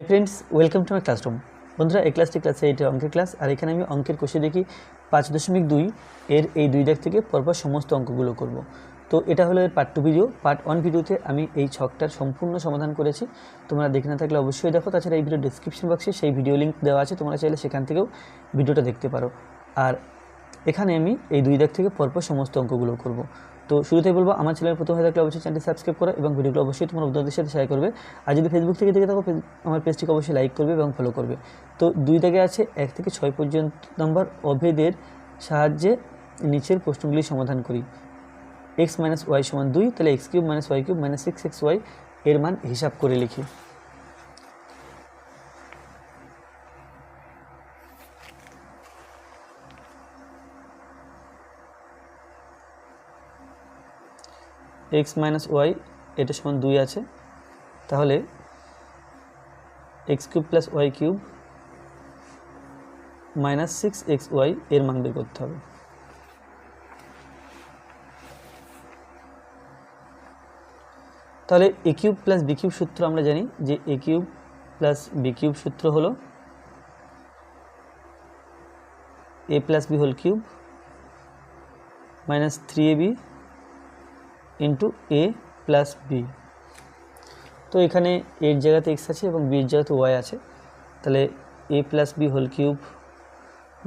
Friends welcome to my classroom বন্ধুরা, এই ক্লাসটি ক্লাসে এইটা অঙ্কের ক্লাস আর এখানে আমি অঙ্কের কোষে দেখি পাঁচ দশমিক দুই এর এই দুই দাগ থেকে পরপর সমস্ত অঙ্কগুলো করব। তো এটা হলো এর part two video part one ভিডিওতে আমি এই ছকটার সম্পূর্ণ সমাধান করেছি। তোমরা দেখে না থাকলে অবশ্যই দেখো, তাছাড়া এই ভিডিও ডিসক্রিপশন বক্সে সেই ভিডিও লিঙ্ক দেওয়া আছে, তোমরা চাইলে সেখান থেকেও ভিডিওটা দেখতে পারো। আর এখানে আমি এই দুই দাগ থেকে পরপর সমস্ত অঙ্কগুলো করব। তো শুরুতেই বলব, আমার চ্যানেল প্রথম হয়ে থাকলে অবশ্যই চ্যানেলটি সাবস্ক্রাইব করো এবং ভিডিওগুলো অবশ্যই তোমার বন্ধুদের সাথে শেয়ার করবে। আর যদি ফেসবুক থেকে দেখে থাকো আমার পেজটিকে অবশ্যই লাইক করবে এবং ফলো করবে। তো দুই থেকে আছে, এক থেকে ছয় পর্যন্ত নম্বর অভেদের সাহায্যে নিচের প্রশ্নগুলি সমাধান করি। এক্স মাইনাস ওয়াই সমান দুই, তাহলে X cube minus Y cube minus six X Y এর মান হিসাব করে লিখি। এক্স মাইনাস ওয়াই, এটা সমান দুই আছে। তাহলে X cube plus Y cube minus six X Y এর মান বের করতে হবে। তাহলে A cube plus B cube সূত্র আমরা জানি যে A cube plus B cube সূত্র হলো A plus B whole cube minus three A B into A plus B তো এখানে এর জায়গাতে এক্স আছে এবং বির জায়গাতে ওয়াই আছে। তাহলে A plus B whole cube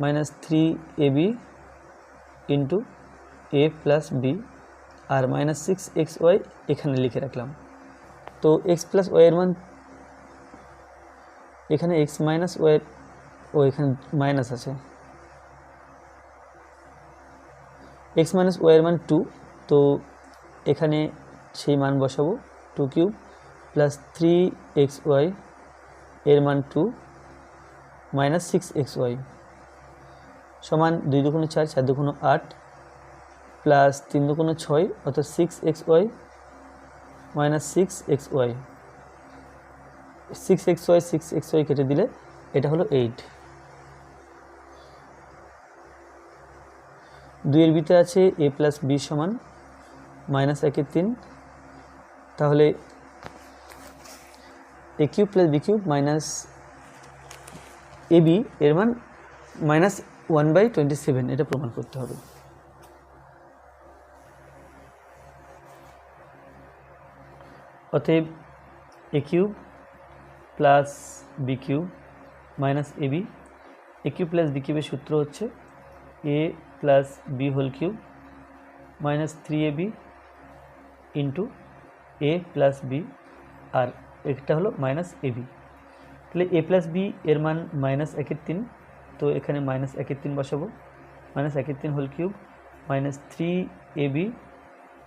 minus three A B into A plus B R minus six X Y এখানে লিখে রাখলাম। তো এক্স প্লাস ওয়াইয়ের মান এখানে এক্স মাইনাস ওয়াইয়ের ও এখানে মাইনাস আছে। এক্স মাইনাস ওয়াইয়ের মান টু তো এখানে সেই মান বসাবো two cube plus three X Y এর মান two minus six X Y সমান দুই দুগুণ চার চার দুগুণ আট প্লাস তিন দুগুণ ছয়, অর্থাৎ six X Y minus six X Y six X Y six X Y কেটে দিলে এটা হলো এইট দুইয়ের ভিতরে আছে এ প্লাস বি সমান মাইনাস একের তিন, তাহলে A cube plus B cube minus A B এর মান minus one by twenty seven এটা প্রমাণ করতে হবে। অতএব A cube plus B cube minus A B A cube plus B কিউবের সূত্র হচ্ছে A plus B whole cube minus three A B into A plus B আর একটা হলো মাইনাস এ বি তাহলে এ প্লাস বি এর মান মাইনাস একের তিন, তো এখানে মাইনাস একের তিন বসাবো। মাইনাস একের তিন whole cube minus three A B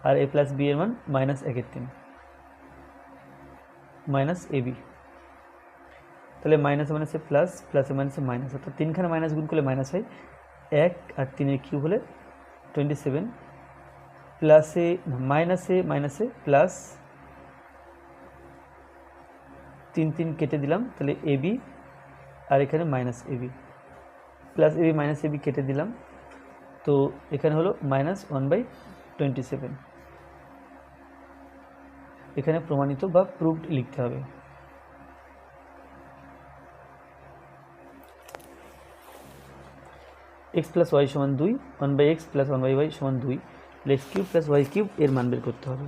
R A plus B এর মান মাইনাস একের তিন। মাইনাস এ বি তাহলে মাইনাসে মাইনাসে প্লাস প্লাসে মাইনাসে মাইনাস অর্থাৎ তিনখানে মাইনাস গুণ করলে মাইনাস হয়। এক আর তিনের কিউব হলে টোয়েন্টি সেভেন প্লাসে মাইনাসে মাইনাসে প্লাস তিন তিন কেটে দিলাম, তাহলে এ বি আর এখানে minus A B plus A B minus A B কেটে দিলাম, তো এখানে হলো minus one by twenty seven এখানে প্রমাণিত বা প্রুভড লিখতে হবে। এক্স প্লাস ওয়াই সমান দুই one by X plus one by Y সমান দুই। X cube plus Y cube এর মান বের করতে হবে।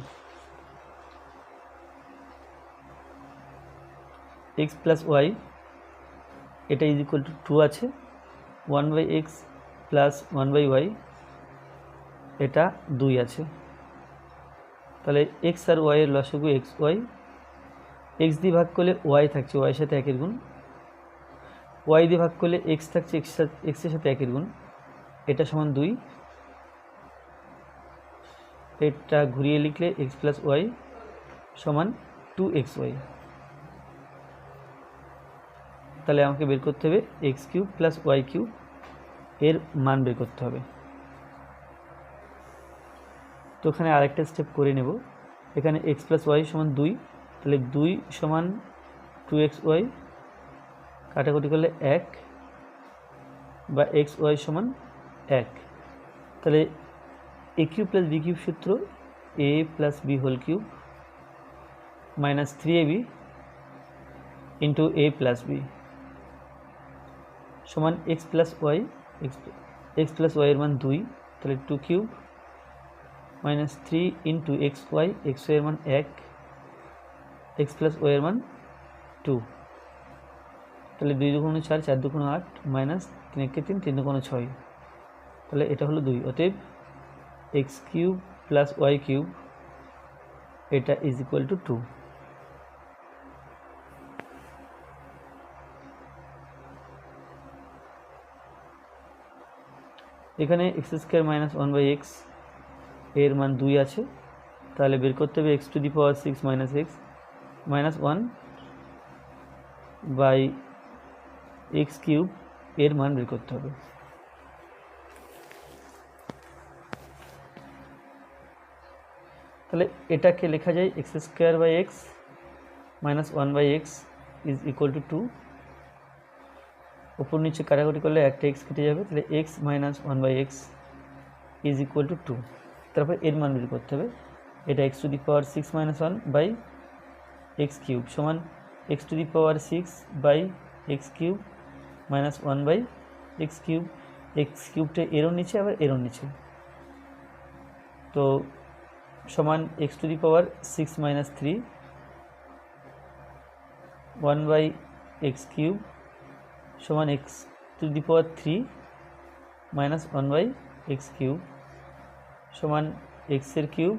এক্স প্লাস ওয়াই এটা ইজ ইকুয়াল টু টু আছে। One by X plus one by Y এটা দুই আছে। তাহলে এক্স আর ওয়াইয়ের লসগু এক্স ওয়াই এক্স দিয়ে ভাগ করলে ওয়াই থাকছে ওয়াইয়ের সাথে একের গুণ। ওয়াই দিয়ে ভাগ করলে এক্স থাকছে এক্স এক্সের সাথে একের গুণ। এটা সমান দুই। এটা ঘুরিয়ে লিখলে এক্স প্লাস ওয়াই সমান টু এক্স ওয়াই তাহলে আমাকে বের করতে হবে X cube plus Y cube এর মান বের করতে হবে। তো এখানে আরেকটা স্টেপ করে নেব। এখানে এক্স প্লাস ওয়াই সমান দুই, তাহলে দুই সমান টু এক্স ওয়াই কাটাকুটি করলে এক, বা এক্স ওয়াই সমান এক। তাহলে A cube plus B cube সূত্র A plus B whole cube minus three A B into A plus B সমান X plus Y X plus ওয়াইয়ের মান দুই, তাহলে two cube minus three into X Y X ওয়াইয়ের মান এক x plus ওয়াইয়ের মান টু তাহলে দুই দুগুণ চার চার দুগুণ আট মাইনাস তিন একে তিন তিন দুগুণ ছয়, তাহলে এটা হলো দুই। অতএব X cube plus Y cube এটা ইজ ইকুয়াল টু টু এখানে X square minus one by এক্সের মান দুই আছে। তাহলে বের করতে হবে X to the power six minus X minus one by X cube এর মান বের করতে হবে। তাহলে এটাকে লেখা যায় X square by X minus one by X is equal to two উপর নিচে কাটাকুটি করলে একটা এক্স কেটে যাবে, তাহলে X minus one by X is equal to two তারপর এর মান বের করতে হবে, এটা X to the power six minus one by X cube সমান X to the power six by X cube minus one by X cube X কিউবটা এরও নিচে, আবার এরও নিচে। তো সমান X to the power six minus three one by X cube সমান X to the power three minus one by X cube সমান এক্সের cube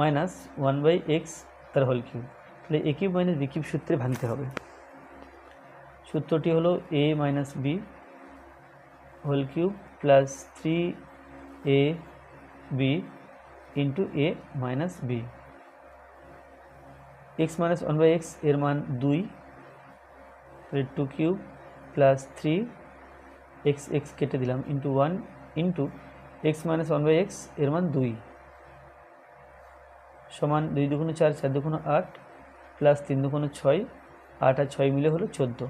minus one by X তার হোল কিউব তাহলে A cube minus B cube সূত্রে ভাঙতে হবে। সূত্রটি হলো A minus B whole cube plus three A B into A minus B X minus one by এক্সের মান দুই two cube plus three X X কেটে দিলাম into one into X minus one by এক্সের মান দুই। সমান দুই দুগুণ চার চার দুগুণ আট প্লাস তিন দুগুণ ছয়, আট আর ছয় মিলে হলো চোদ্দ।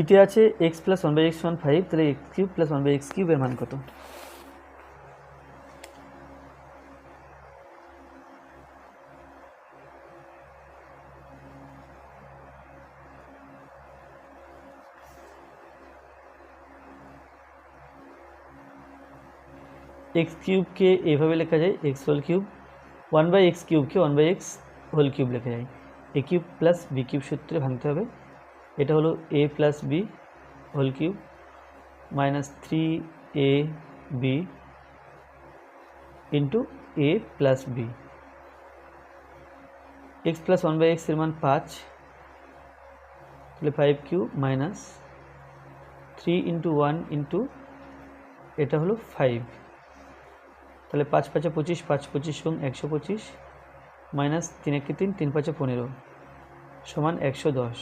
ইতে আছে X plus one by X one five তাহলে X cube plus one by X কিউবের মান কত? এক্স কিউবকে এভাবে লেখা যায় X whole cube one by X কিউবকে one by X whole cube লেখা যায়। A cube plus B cube সূত্রে ভাঙতে হবে। এটা হলো A plus B whole cube minus three A B into A plus B X plus one by এক্সের মান পাঁচ, তাহলে five cube minus three into one into এটা হলো ফাইভ তাহলে পাঁচ পাঁচে পঁচিশ, পাঁচ পঁচিশ সং একশো পঁচিশ, মাইনাস তিন একে তিন তিন পাঁচে পনেরো, সমান একশো দশ।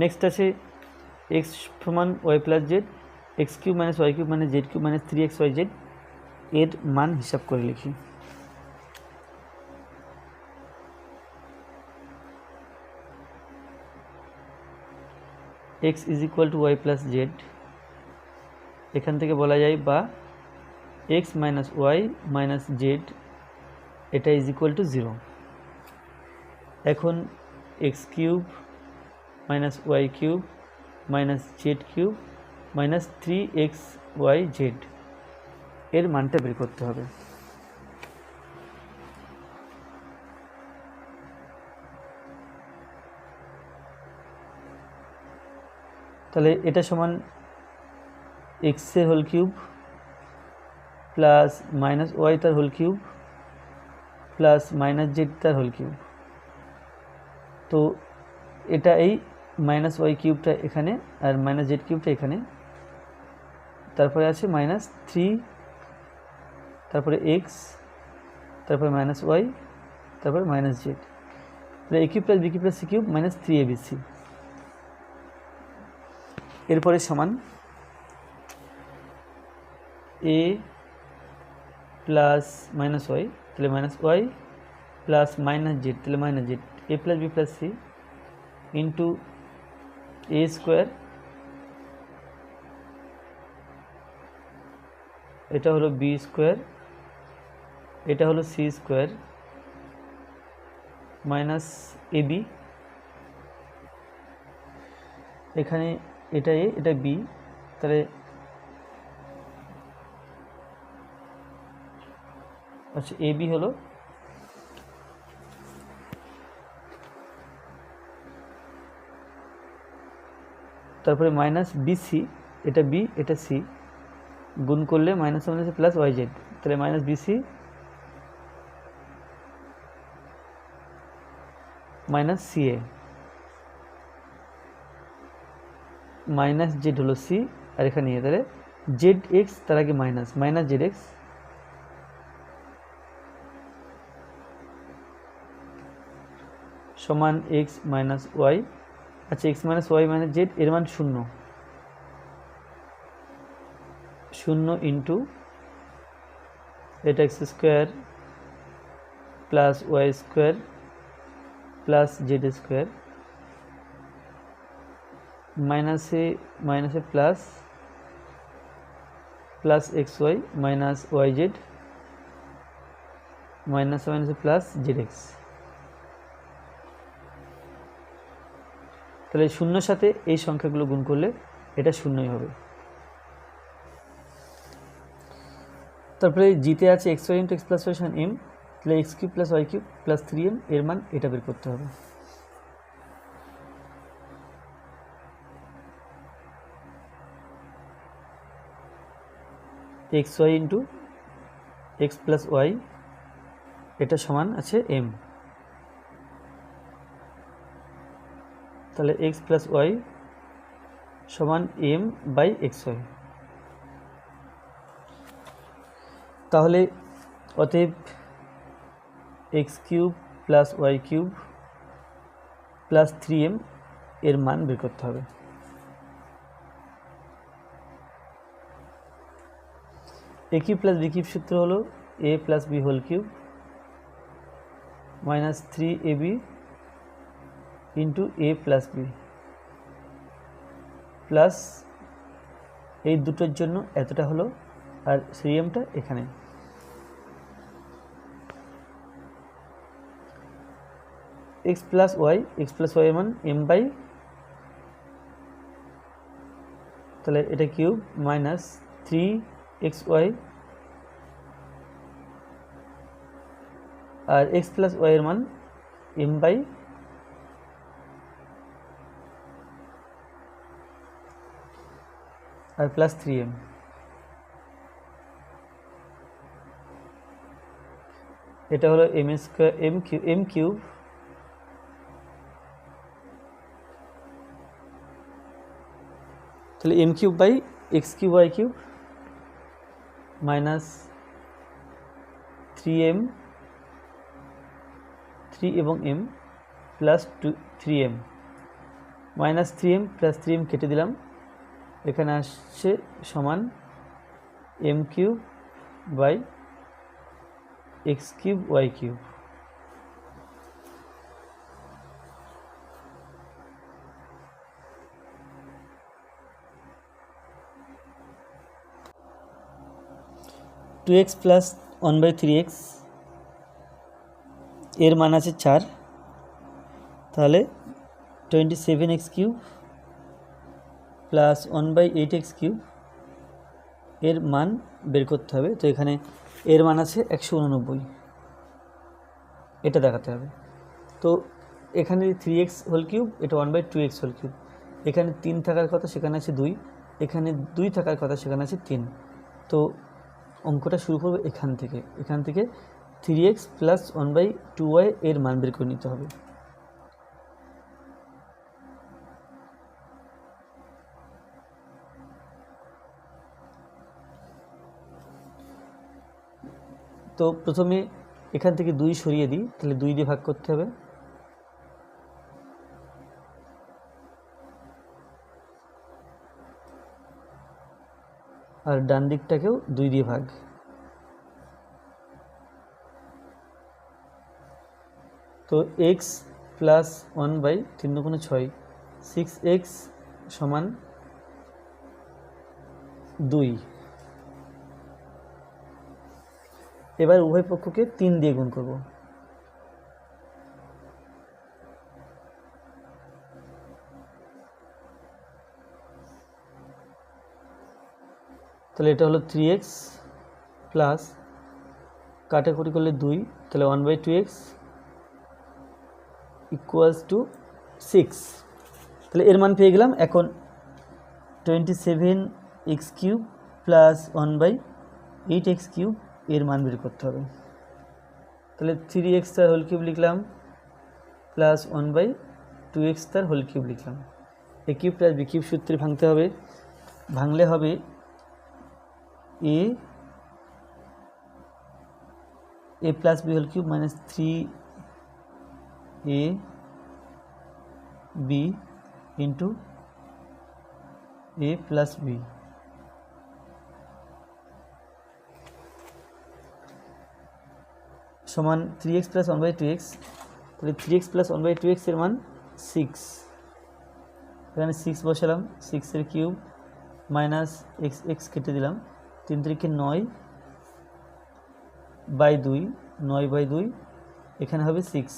নেক্সট আছে এক্স সমান y plus z x cube minus y cube মানে z cube minus three x y z এর মান হিসাব করে লিখি। X is equal to y plus z এখান থেকে বলা যায় বা x minus y minus z এটা ইজ ইকুয়াল টু জিরো এখন x cube minus y cube minus z cube minus three x y z এর মানটা বের করতে হবে। তাহলে এটা সমান এক্সের whole cube plus minus Y তার whole cube plus minus Z তার হোল কিউব তো এটা এই মাইনাস ওয়াই কিউবটা এখানে আর মাইনাস জেড কিউবটা এখানে। তারপরে আছে মাইনাস থ্রি তারপরে এক্স তারপরে মাইনাস ওয়াই তারপরে মাইনাস জেড তাহলে A cube plus B cube plus C cube minus three A B C এরপরে সমান এ প্লাস মাইনাস ওয়াই তাহলে minus Y plus minus Z তাহলে minus Z A plus B plus C into A square এটা হলো B square এটা হলো C square minus AB এখানে এটা এ এটা বি তাহলে আচ্ছা এ বি হলো তারপরে মাইনাস বিসি এটা বি এটা সি গুণ করলে minus minus plus Y Z তাহলে minus BC minus C A minus Z হলো সি, আর এখানে তাহলে জেড এক্স, তার আগে মাইনাস মাইনাস জেড এক্স। সমান এক্স মাইনাস ওয়াই। আচ্ছা X minus Y minus Z, এর মান শূন্য। শূন্য ইন্টু এটা X square plus Y square plus Z square. মাইনাসে মাইনাসে plus plus X Y minus Y Z মাইনাসে মাইনাসে প্লাস জেড এক্স তাহলে শূন্যর সাথে এই সংখ্যাগুলো গুণ করলে এটা শূন্যই হবে। তারপরে জিতে আছে X Y into X plus Y M তাহলে X cube plus Y cube plus three M এর মান এটা বের করতে হবে। X Y into X plus Y, এটা সমান আছে এম। তাহলে এক্স প্লাস ওয়াই সমান এম বাই এক্স ওয়াই। তাহলে অতএব X cube plus Y cube plus three M এর মান বের করতে হবে। A cube plus B cube সূত্র হলো A plus B whole cube minus three A B into A plus B plus এই দুটোর জন্য এতটা হলো আর সিএমটা এখানে। X plus Y X plus Y মান এম বাই তাহলে এটা cube minus three X Y আর এক্স প্লাস ওয়াই এর মান এম বাই আর প্লাস থ্রি এম এটা হলো M square M cube M cube তাহলে M cube by X cube Y cube minus three M three এবং M plus two three M minus three M plus three M কেটে দিলাম। এখানে আসছে সমান M cube by X cube Y cube two X plus one by three এক্সের মান আছে চার। তাহলে twenty seven X cube plus one by eight X cube এর মান বের করতে হবে। তো এখানে এর মান আছে একশো উননব্বই। এটা দেখাতে হবে। তো এখানে থ্রি এক্স হোল কিউব এটা one by two X whole cube এখানে তিন থাকার কথা, সেখানে আছে দুই। এখানে দুই থাকার কথা, সেখানে আছে তিন। তো অঙ্কটা শুরু করব এখান থেকে। এখান থেকে three X plus one by two Y এর মান বের করে নিতে হবে। তো প্রথমে এখান থেকে দুই সরিয়ে দিই, তাহলে দুই দিয়ে ভাগ করতে হবে। আর ডান দিকটাকেও দুই দিয়ে ভাগ। তো এক্স প্লাস ওয়ান বাই তিন দুগুণে ছয় সিক্স এক্স সমান দুই। এবার উভয় পক্ষকে তিন দিয়ে গুণ করব। তাহলে এটা হলো থ্রি এক্স প্লাস কাটাকুটি করলে দুই, তাহলে one by two X equals two six তাহলে এর মান পেয়ে গেলাম এখন twenty seven X cube plus one by eight X cube এর মান বের করতে হবে। তাহলে থ্রি এক্স তার হোল কিউব লিখলাম plus one by two X তার হোল কিউব লিখলাম। A cube plus B cube সূত্রে ভাঙতে হবে। ভাঙলে হবে A A plus B whole cube minus three A B into A plus B সমান three X plus one by two X তাহলে three X plus one by two এক্সের মান six এখানে সিক্স বসালাম সিক্সের কিউব মাইনাস এক্স এক্স কেটে দিলাম। তিন তারিখে নয় বাই দুই, নয় বাই দুই, এখানে হবে সিক্স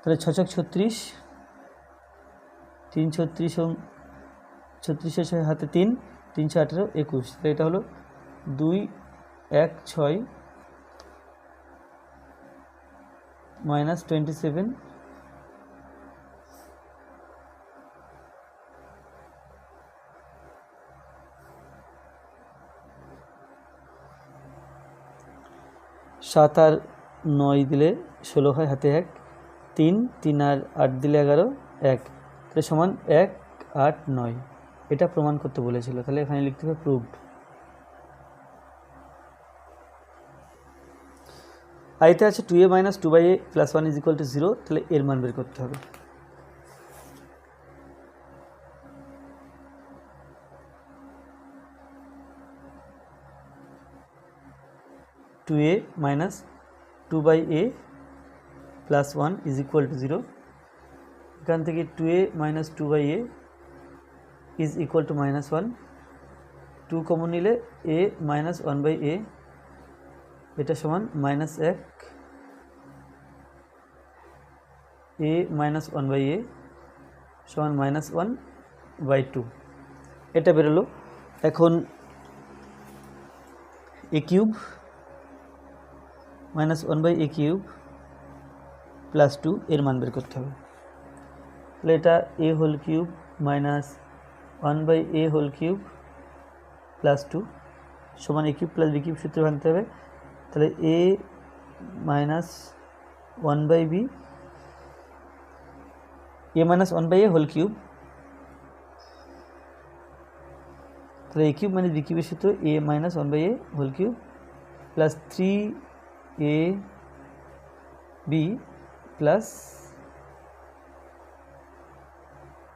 তাহলে ছচক ছত্রিশ, তিন ছত্রিশ ছত্রিশের ছয় হাতে তিন তিনশো আঠেরো একুশ। তাহলে এটা হলো দুই, এক, ছয় মাইনাস টোয়েন্টি সেভেন সাত আর নয় দিলে ষোলো হয়, হাতে এক। তিন তিন আর আট দিলে এগারো, এক। তাহলে সমান এক, আট, নয়। এটা প্রমাণ করতে বলেছিল। তাহলে এখানে লিখতে হবে প্রুভড আইতে আছে two A minus two by A plus one is equal to zero তাহলে এর মান বের করতে হবে। Two A minus two by A plus one is equal to zero এখান থেকে two A minus two by A is equal to minus one two common নিলে A minus one by A এটা সমান মাইনাস এক। A minus one by A সমান minus one by two এটা বেরোলো। এখন A cube minus one by A cube plus two এর মান বের করতে হবে। তাহলে এটা A whole cube minus one by A whole cube plus two সমান A cube plus B cube সূত্রে ভাঙতে হবে। তাহলে A minus one by B A minus one by A whole cube তাহলে এ কিউব মানে বি কিউবের সূত্র A minus one by A whole cube plus three A B plus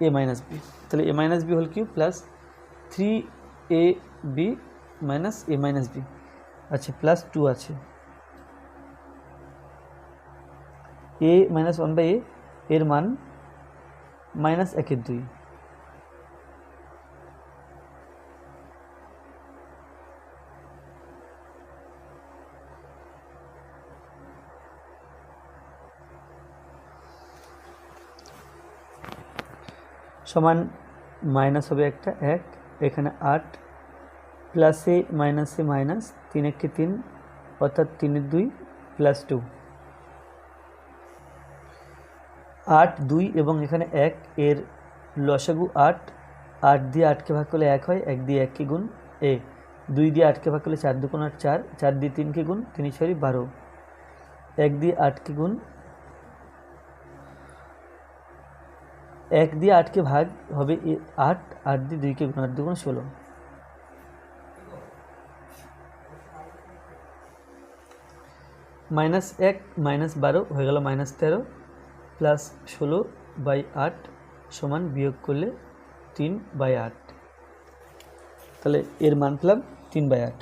A minus B তাহলে A minus B whole cube plus three A B minus A minus B আচ্ছা plus two আছে। A minus one by A এর মান minus একের দুই। সমান minus হবে একটা, এক, এখানে আট প্লাসে মাইনাসে মাইনাস তিন একে তিন, অর্থাৎ তিনের দুই প্লাস টু আট, দুই এবং এখানে এক, এর লসাগু আট আট দিয়ে আটকে ভাগ করলে এক হয়, এক দিয়ে এককে গুণ এ। দুই দিয়ে আটকে ভাগ করলে চার দুগুণ আট, চার চার দিয়ে তিনকে গুণ, তিন ছয় বারো। এক দিয়ে আটকে গুণ এক দিয়ে আটকে ভাগ হবে আট আট দিয়ে দুইকে গুণ আট দুগুণ ষোলো। মাইনাস এক, মাইনাস বারো হয়ে গেল মাইনাস তেরো, প্লাস ষোলো বাই আট সমান বিয়োগ করলে তিন বাই আট। তাহলে এর মান পেলাম তিন বাই আট।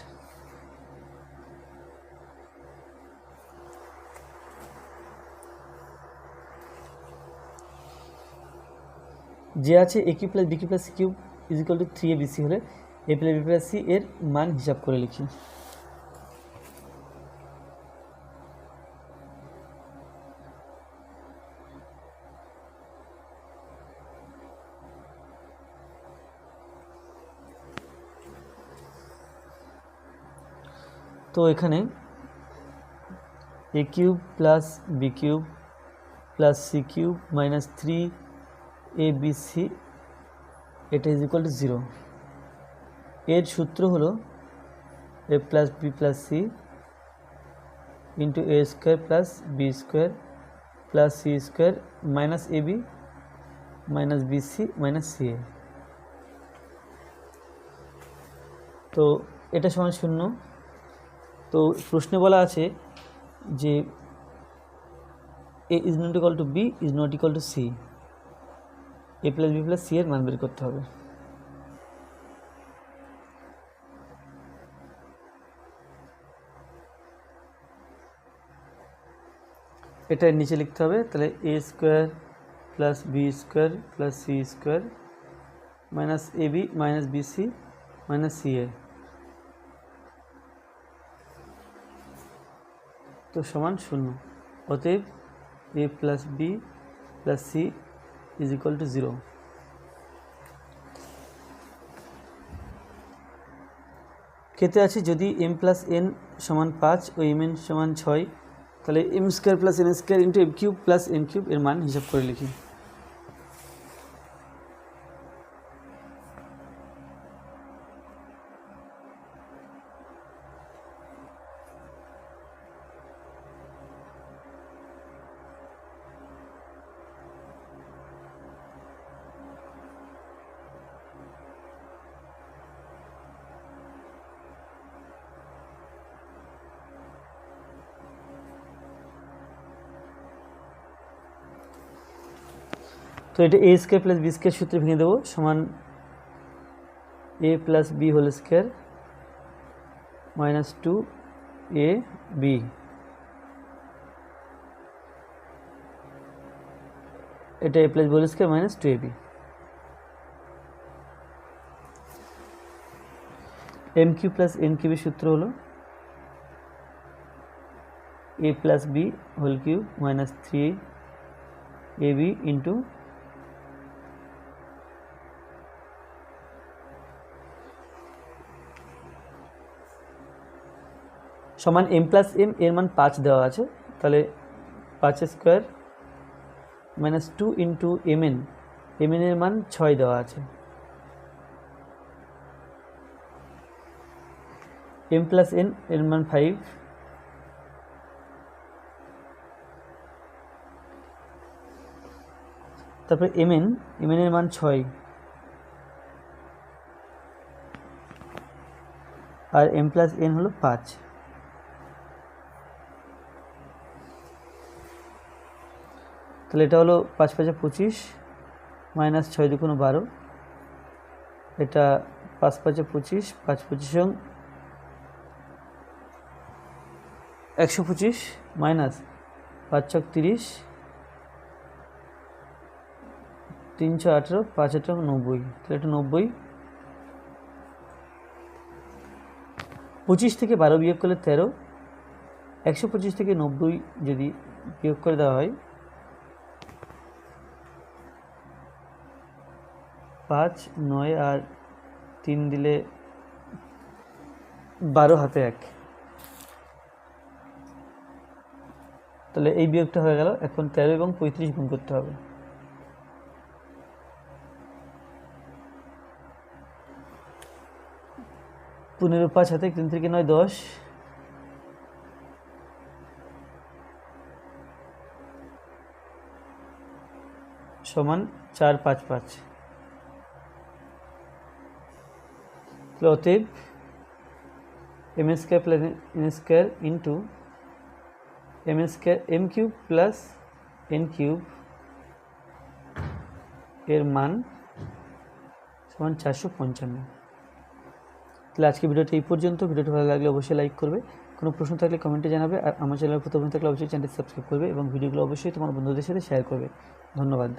যে আছে a cube plus b cube plus c cube is equal to three a b c হলে a plus b plus c এর মান হিসাব করে লিখি। তো এখানে a cube plus b cube plus c cube minus three a b c এটা is equal to zero এর সূত্র হলো a plus b plus c into a square plus b square plus c square minus a b minus B C minus C A তো এটা সমান শূন্য। তো প্রশ্নে বলা আছে যে A is not equal to B is not equal to C A plus B plus C এর মান বের করতে হবে। এটা নিচে লিখতে হবে, তাহলে A square plus B square plus C square minus A B minus B C minus C A তো সমান শূন্য। অতএব A plus B plus C is equal to zero ক্ষেত্রে আছে যদি এম প্লাস এন সমান পাঁচ ও এম এন সমান ছয়, তাহলে M square plus N square into M cube plus N cube এর মান হিসাব করে লিখি। তো এটা A square plus B square সূত্রে ভেঙে দেবো, সমান A plus B whole square minus two A B এটা A plus whole square minus two A B M cube plus N কিউবের সূত্র হলো A plus B whole cube minus three A B into সমান M plus M এর মান পাঁচ দেওয়া আছে, তাহলে পাঁচ square minus two into M N M এর মান ছয় দেওয়া আছে। এম প্লাস এন এর মান ফাইভ তারপরে এম এন এম এর মান ছয়। আর এম প্লাস এন হলো পাঁচ। তাহলে এটা হলো পাঁচ পাঁচে পঁচিশ, মাইনাস ছয় দুগুণ বারো। এটা পাঁচ পাঁচে পঁচিশ, পাঁচ পঁচিশ একশো পঁচিশ, মাইনাস পাঁচ ছক তিরিশ তিনশো আঠেরো, পাঁচ আঠেরো নব্বই। তাহলে এটা নব্বই। পঁচিশ থেকে বারো বিয়োগ করলে তেরো। একশো পঁচিশ থেকে নব্বই যদি বিয়োগ করে দেওয়া হয় পাঁচ, নয় আর তিন দিলে বারো হাতে এক। তাহলে এই বিয়োগটা হয়ে গেল। এখন তেরো এবং পঁয়ত্রিশ গুণ করতে হবে। পনেরো পাঁচ হাতে তিন থেকে নয়, দশ। সমান চার, পাঁচ পাঁচ। অতএব M square plus N square into M square M cube plus N cube এর মান সমান চারশো পঞ্চান্ন। তাহলে আজকে ভিডিওটি এই পর্যন্ত। ভিডিওটি ভালো লাগলে অবশ্যই লাইক করবে। কোনো প্রশ্ন থাকলে কমেন্টে জানাবে আর আমার চ্যানেল প্রথমে থাকলে অবশ্যই চ্যানেলটি সাবস্ক্রাইব করবে এবং ভিডিওগুলো অবশ্যই তোমার বন্ধুদের সাথে শেয়ার করবে। ধন্যবাদ।